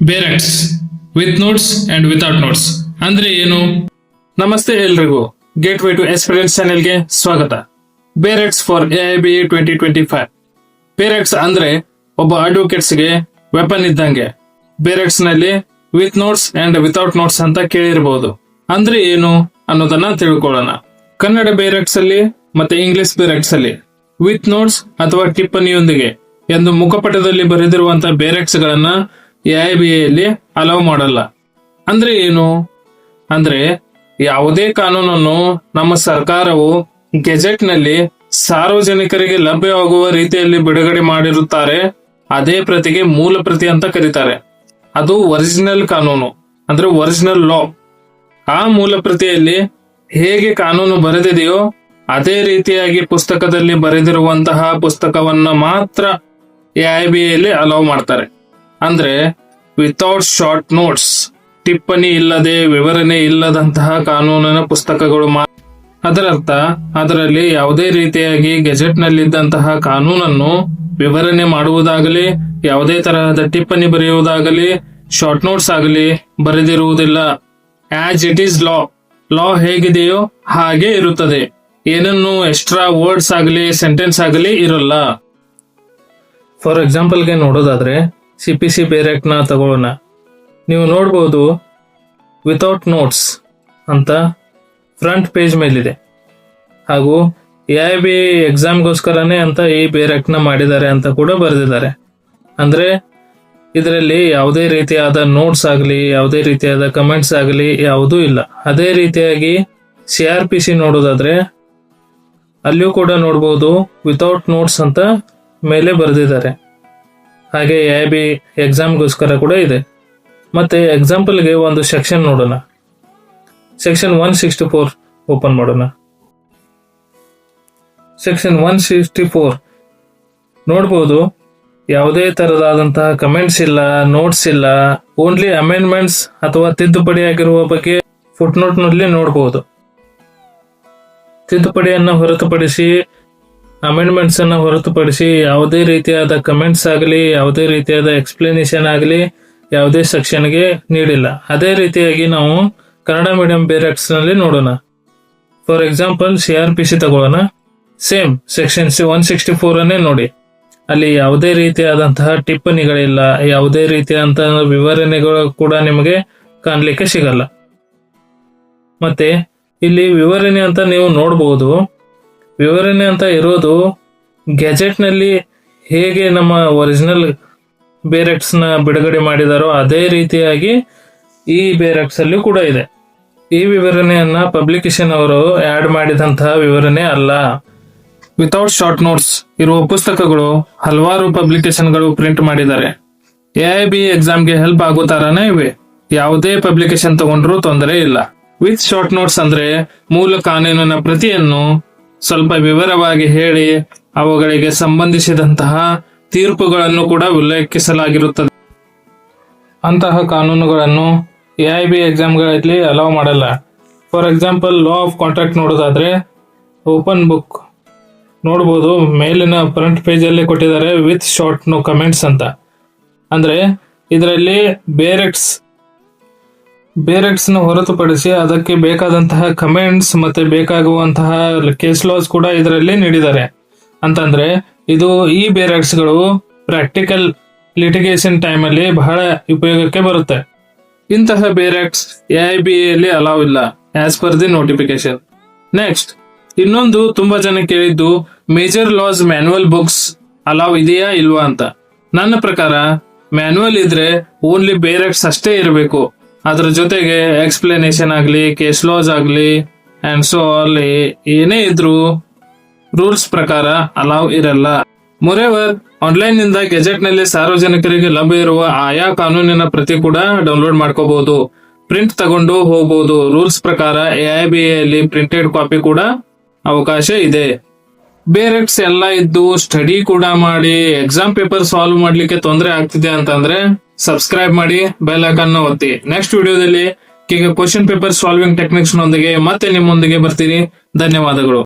Bare acts with notes and without notes ಅಂದ್ರೆ ಏನು? ನಮಸ್ತೆ ಎಲ್ರಿಗೂ. ಗೇಟ್ ವೇ ಟು ಎಕ್ಸ್ಪೀರಿಯನ್ಸ್ ಚಾನೆಲ್ಗೆ ಸ್ವಾಗತ bare acts for A I B twenty twenty five bare acts ಅಂದ್ರೆ ಒಬ್ಬ ಅಡ್ವೊಕೇಟ್ಸ್ಗೆ ವೆಪನ್ ಇದ್ದಂಗೆ. ಬೇರೆಕ್ಸ್ನಲ್ಲಿ ವಿತ್ ನೋಟ್ಸ್ ಅಂಡ್ ವಿತೌಟ್ ನೋಟ್ಸ್ ಅಂತ ಕೇಳಿರಬಹುದು ಅಂದ್ರೆ ಏನು ಅನ್ನೋದನ್ನ ತಿಳ್ಕೊಳ್ಳೋಣ. ಕನ್ನಡ ಬೇರೆಕ್ಸ್ ಅಲ್ಲಿ ಮತ್ತೆ ಇಂಗ್ಲಿಷ್ ಬೇರೆಕ್ಸ್ ಅಲ್ಲಿ ವಿತ್ ನೋಟ್ಸ್ ಅಥವಾ ಟಿಪ್ಪಣಿಯೊಂದಿಗೆ ಎಂದು ಮುಖಪಟದಲ್ಲಿ ಬರೆದಿರುವಂತಹ ಬೇರೆಕ್ಸ್ ಗಳನ್ನ ಎಐಬಿಯಲ್ಲಿ ಅಲೌ ಮಾಡಲ್ಲ. ಅಂದ್ರೆ ಏನು? ಅಂದ್ರೆ ಯಾವುದೇ ಕಾನೂನನ್ನು ನಮ್ಮ ಸರ್ಕಾರವು ಗೆಜೆಟ್ನಲ್ಲಿ ಸಾರ್ವಜನಿಕರಿಗೆ ಲಭ್ಯವಾಗುವ ರೀತಿಯಲ್ಲಿ ಬಿಡುಗಡೆ ಮಾಡಿರುತ್ತಾರೆ, ಅದೇ ಪ್ರತಿಗೆ ಮೂಲ ಪ್ರತಿ ಅಂತ ಕರೀತಾರೆ. ಅದು ಒರಿಜಿನಲ್ ಕಾನೂನು, ಅಂದ್ರೆ ಒರಿಜಿನಲ್ ಲಾ ಆ ಮೂಲ ಪ್ರತಿಯಲ್ಲಿ ಹೇಗೆ ಕಾನೂನು ಬರೆದಿದೆಯೋ, ಅದೇ ರೀತಿಯಾಗಿ ಪುಸ್ತಕದಲ್ಲಿ ಬರೆದಿರುವಂತಹ ಪುಸ್ತಕವನ್ನ ಮಾತ್ರ ಎಐಬಿಯಲ್ಲಿ ಅಲೌ ಮಾಡ್ತಾರೆ. ಅಂದ್ರೆ ವಿತೌಟ್ ಶಾರ್ಟ್ ನೋಟ್ಸ್ ಟಿಪ್ಪಣಿ ಇಲ್ಲದೆ ವಿವರಣೆ ಇಲ್ಲದಂತಹ ಕಾನೂನಿನ ಪುಸ್ತಕಗಳು ಅದರರ್ಥ, ಅದರಲ್ಲಿ ಯಾವುದೇ ರೀತಿಯಾಗಿ ಗೆಜೆಟ್ ನಲ್ಲಿದ್ದಂತಹ ಕಾನೂನನ್ನು ವಿವರಣೆ ಮಾಡುವುದಾಗಲಿ, ಯಾವುದೇ ತರಹದ ಟಿಪ್ಪಣಿ ಬರೆಯುವುದಾಗಲಿ ಶಾರ್ಟ್ ನೋಟ್ಸ್ ಆಗಲಿ ಬರೆದಿರುವುದಿಲ್ಲ. As it is law law ಹೇಗಿದೆಯೋ ಹಾಗೆ ಇರುತ್ತದೆ. ಏನನ್ನು ಎಕ್ಸ್ಟ್ರಾ ವರ್ಡ್ಸ್ ಆಗಲಿ ಸೆಂಟೆನ್ಸ್ ಆಗಲಿ ಇರಲ್ಲ. ಫಾರ್ ಎಕ್ಸಾಂಪಲ್ಗೆ ನೋಡೋದಾದ್ರೆ ಸಿ ಪಿ ಸಿ ಬೇರೆಕ್ನ ತಗೊಳ್ಳೋಣ. ನೀವು ನೋಡ್ಬೋದು ವಿತೌಟ್ ನೋಟ್ಸ್ ಅಂತ ಫ್ರಂಟ್ ಪೇಜ್ ಮೇಲಿದೆ. ಹಾಗೂ ಎ ಐ ಬಿ ಎಕ್ಸಾಮ್ಗೋಸ್ಕರನೇ ಅಂತ ಈ ಬೇರೆಕ್ನ ಮಾಡಿದ್ದಾರೆ ಅಂತ ಕೂಡ ಬರೆದಿದ್ದಾರೆ. ಅಂದ್ರೆ ಇದರಲ್ಲಿ ಯಾವುದೇ ರೀತಿಯಾದ ನೋಟ್ಸ್ ಆಗಲಿ, ಯಾವುದೇ ರೀತಿಯಾದ ಕಮೆಂಟ್ಸ್ ಆಗಲಿ ಯಾವುದೂ ಇಲ್ಲ. ಅದೇ ರೀತಿಯಾಗಿ ಸಿ ಆರ್ ಪಿ ಸಿ ನೋಡೋದಾದ್ರೆ ಅಲ್ಲಿಯೂ ಕೂಡ ನೋಡ್ಬೋದು ವಿತೌಟ್ ನೋಟ್ಸ್ ಅಂತ ಮೇಲೆ ಬರೆದಿದ್ದಾರೆ. ಹಾಗೆ ಎ ಬಿ ಎಕ್ಸಾಮ್ಗೋಸ್ಕರ ಕೂಡ ಇದೆ. ಮತ್ತೆ ಎಕ್ಸಾಂಪಲ್ಗೆ ಒಂದು ಸೆಕ್ಷನ್ ನೋಡೋಣ. Section one sixty four open ಮಾಡೋಣ. ಸೆಕ್ಷನ್ ಒನ್ ಸಿಕ್ಸ್ಟಿ ಫೋರ್ ನೋಡ್ಬೋದು. ಯಾವುದೇ ತರದಾದಂತಹ ಕಮೆಂಟ್ಸ್ ಇಲ್ಲ ನೋಟ್ಸ್ ಇಲ್ಲ ಓನ್ಲಿ ಅಮೆಂಡ್ಮೆಂಟ್ಸ್ ಅಥವಾ ತಿದ್ದುಪಡಿ ಆಗಿರುವ ಬಗ್ಗೆ ಫುಟ್ನಲ್ಲಿ ನೋಡಬಹುದು ತಿದ್ದುಪಡಿಯನ್ನು ಹೊರತುಪಡಿಸಿ ಅಮೆಂಡ್ಮೆಂಟ್ಸ್ ಅನ್ನು ಹೊರತುಪಡಿಸಿ ಯಾವುದೇ ರೀತಿಯಾದ ಕಮೆಂಟ್ಸ್ ಆಗಲಿ, ಯಾವುದೇ ರೀತಿಯಾದ ಎಕ್ಸ್ಪ್ಲನೇಷನ್ ಆಗಲಿ ಯಾವುದೇ ಸೆಕ್ಷನ್ಗೆ ನೀಡಿಲ್ಲ. ಅದೇ ರೀತಿಯಾಗಿ ನಾವು ಕನ್ನಡ ಮೀಡಿಯಂ ಬೇರೆಕ್ಸ್ನಲ್ಲಿ ನೋಡೋಣ. For example C R P C ತಗೊಳ್ಳೋಣ. Same section C one sixty four ಅನ್ನೇ ನೋಡಿ. ಅಲ್ಲಿ ಯಾವುದೇ ರೀತಿಯಾದಂತಹ ಟಿಪ್ಪಣಿಗಳಿಲ್ಲ, ಯಾವುದೇ ರೀತಿಯಾದಂತಹ ವಿವರಣೆಗಳು ಕೂಡ ನಿಮಗೆ ಕಾಣಲಿಕ್ಕೆ ಸಿಗಲ್ಲ. ಮತ್ತೆ, ಇಲ್ಲಿ ವಿವರಣೆ ಅಂತ ನೀವು ನೋಡಬಹುದು ವಿವರಣೆ ಅಂತ ಇರೋದು ಗ್ಯಾಜೆಟ್ನಲ್ಲಿ ಹೇಗೆ ನಮ್ಮ ಒರಿಜಿನಲ್ ಬೇರೆಕ್ಸ್ನ ಬಿಡುಗಡೆ ಮಾಡಿದಾರೋ ಅದೇ ರೀತಿಯಾಗಿ ಈ ಬೇರೆಕ್ಸ್ ಅಲ್ಲಿ ಕೂಡ ಇದೆ. ಈ ವಿವರಣೆಯನ್ನ ಪಬ್ಲಿಕೇಶನ್ ಅವರು ಆ್ಯಡ್ ಮಾಡಿದಂತಹ ವಿವರಣೆ ಅಲ್ಲ. ವಿತೌಟ್ ಶಾರ್ಟ್ ನೋಟ್ಸ್ ಇರುವ ಪುಸ್ತಕಗಳು ಹಲವಾರು ಪಬ್ಲಿಕೇಶನ್ಗಳು ಪ್ರಿಂಟ್ ಮಾಡಿದ್ದಾರೆ. ಎ ಐ ಬಿ ಎಕ್ಸಾಮ್ಗೆ ಹೆಲ್ಪ್ ಆಗೋ ತರಾನೇ ಇವೆ. ಯಾವುದೇ ಪಬ್ಲಿಕೇಶನ್ ತಗೊಂಡ್ರೂ ತೊಂದರೆ ಇಲ್ಲ. ವಿತ್ ಶಾರ್ಟ್ ನೋಟ್ಸ್ ಅಂದ್ರೆ ಮೂಲ ಕಾನೂನಿನ ಪ್ರತಿಯನ್ನು ಸ್ವಲ್ಪ ವಿವರವಾಗಿ ಹೇಳಿ ಅವುಗಳಿಗೆ ಸಂಬಂಧಿಸಿದಂತಹ ತೀರ್ಪುಗಳನ್ನು ಕೂಡ ಉಲ್ಲೇಖಿಸಲಾಗಿರುತ್ತದೆ. ಅಂತಹ ಕಾನೂನುಗಳನ್ನು ಎ ಐ ಬಿ ಎಕ್ಸಾಮ್ಗಳಲ್ಲಿ ಅಲೌ ಮಾಡಲ್ಲ. For example law of contract ನೋಡೋದಾದ್ರೆ ಓಪನ್ ಬುಕ್ ನೋಡ್ಬೋದು, ಮೇಲಿನ ಫ್ರಂಟ್ ಪೇಜಲ್ಲಿ ಕೊಟ್ಟಿದ್ದಾರೆ ವಿತ್ ಶಾರ್ಟ್ ನೋ ಕಮೆಂಟ್ಸ್ ಅಂತ. ಅಂದ್ರೆ, ಇದರಲ್ಲಿ ಬೇರೆಕ್ಸ್ ಬೇರೆಕ್ಸ್ನ ಹೊರತುಪಡಿಸಿ ಅದಕ್ಕೆ ಬೇಕಾದಂತಹ ಕಮೆಂಟ್ಸ್ ಮತ್ತೆ ಬೇಕಾಗುವಂತಹ ಕೇಸ್ ಲಾಸ್ ಕೂಡ ಇದರಲ್ಲಿ ನೀಡಿದ್ದಾರೆ. ಅಂತಂದ್ರೆ, ಇದು ಈ ಬೇರೆಕ್ಸ್ಗಳು ಪ್ರಾಕ್ಟಿಕಲ್ ಲಿಟಿಗೇಷನ್ ಟೈಮ್ ಅಲ್ಲಿ ಬಹಳ ಉಪಯೋಗಕ್ಕೆ ಬರುತ್ತೆ. ಇಂತಹ ಬೇರೆಕ್ಸ್ ಎ ಐ ಬಿ ಅಲ್ಲಿ ಅಲಾವ್ ಇಲ್ಲ as per the notification next ಇನ್ನೊಂದು ತುಂಬಾ ಜನ ಕೇಳಿದ್ದು major laws manual books allow ಇದೆಯಾ ಇಲ್ವಾ ಅಂತ. ನನ್ನ ಪ್ರಕಾರ ಮ್ಯಾನುವಲ್ ಇದ್ರೆ ಓನ್ಲಿ ಬೇರೆಕ್ಸ್ ಅಷ್ಟೇ ಇರಬೇಕು. ಅದ್ರ ಜೊತೆಗೆ ಎಕ್ಸ್ಪ್ಲನೇಷನ್ ಆಗಲಿ ಕೇಸ್ ಲಾಸ್ ಆಗಲಿ ಆ್ಯಂಡ್ ಸೊ ಅಲ್ಲಿ ಏನೇ ಇದ್ರೂ ರೂಲ್ಸ್ ಪ್ರಕಾರ ಅಲಾವ್ ಇರಲ್ಲ. ಮೊರೆವರ್ ಆನ್ಲೈನ್ನಿಂದ ಗೆಜೆಟ್ನಲ್ಲಿ ಸಾರ್ವಜನಿಕರಿಗೆ ಲಭ್ಯ ಇರುವ ಆಯಾ ಕಾನೂನಿನ ಪ್ರತಿ ಕೂಡ ಡೌನ್ಲೋಡ್ ಮಾಡ್ಕೋಬಹುದು ಪ್ರಿಂಟ್ ತಗೊಂಡು ಹೋಗಬಹುದು ರೂಲ್ಸ್ ಪ್ರಕಾರ ಎಲ್ಲಿ ಪ್ರಿಂಟೆಡ್ ಕಾಪಿ ಕೂಡ ಅವಕಾಶ ಇದೆ. ಬೇರೆಕ್ಸ್ ಎಲ್ಲ ಇದ್ದು ಸ್ಟಡಿ ಕೂಡ ಮಾಡಿ ಎಕ್ಸಾಮ್ ಪೇಪರ್ ಸಾಲ್ವ್ ಮಾಡ್ಲಿಕ್ಕೆ ತೊಂದರೆ ಆಗ್ತಿದೆ ಅಂತಂದ್ರೆ ಸಬ್ಸ್ಕ್ರೈಬ್ ಮಾಡಿ ಬೆಲ್ ಐಕನ್ ಒತ್ತಿ. ನೆಕ್ಸ್ಟ್ ವಿಡಿಯೋದಲ್ಲಿ ಕ್ವಶನ್ ಪೇಪರ್ ಸಾಲ್ವಿಂಗ್ ಟೆಕ್ನಿಕ್ಸ್ ನೊಂದಿಗೆ ಮತ್ತೆ ನಿಮ್ಮೊಂದಿಗೆ ಬರ್ತೀನಿ ಧನ್ಯವಾದಗಳು.